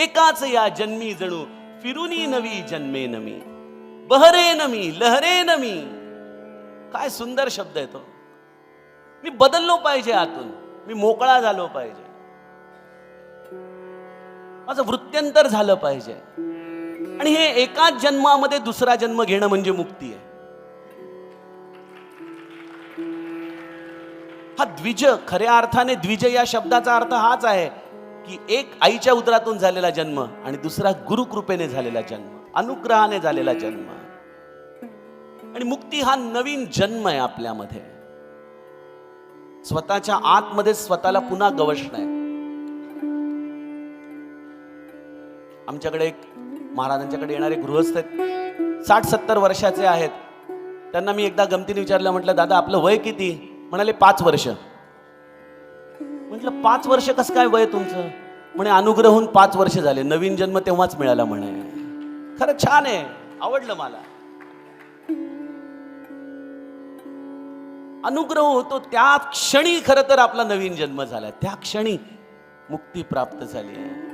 एकाच या जन्मी जणू फिरुनी नवी जन्मे नमी. बहरे नमी लहरे नमी. काय सुंदर शब्द आहे तो. मी बदललो पाहिजे आतून. मी मोकळा झालो पाहिजे. माझं वृत्त्यंतर झालं पाहिजे. आणि हे एकाच जन्मामध्ये दुसरा जन्म घेणं म्हणजे मुक्ती आहे. हा द्विज खऱ्या अर्थाने द्विज या शब्दाचा अर्थ हाच आहे. की एक आईच्या उदरातून झालेला जन्म आणि दुसरा गुरुकृपेने झालेला जन्म अनुग्रहाने झालेला जन्म. आणि मुक्ती हा नवीन जन्म आहे आपल्यामध्ये. स्वतःच्या आतमध्ये स्वतःला पुन्हा गवसणं आहे. आमच्याकडे एक महाराजांच्याकडे येणारे गृहस्थ आहेत. साठ सत्तर वर्षाचे आहेत. त्यांना मी एकदा गमतीने विचारलं म्हटलं दादा आपलं वय किती? म्हणाले पाच वर्ष. म्हटलं पाच वर्ष कसं काय वय तुमचं? म्हणे अनुग्रह होऊन पाच वर्ष झाले. नवीन जन्म तेव्हाच मिळाला म्हणे. खरं छान आहे. आवडलं मला. अनुग्रह होतो त्या क्षणी खरं तर आपला नवीन जन्म झाला. त्या क्षणी मुक्ती प्राप्त झाली आहे.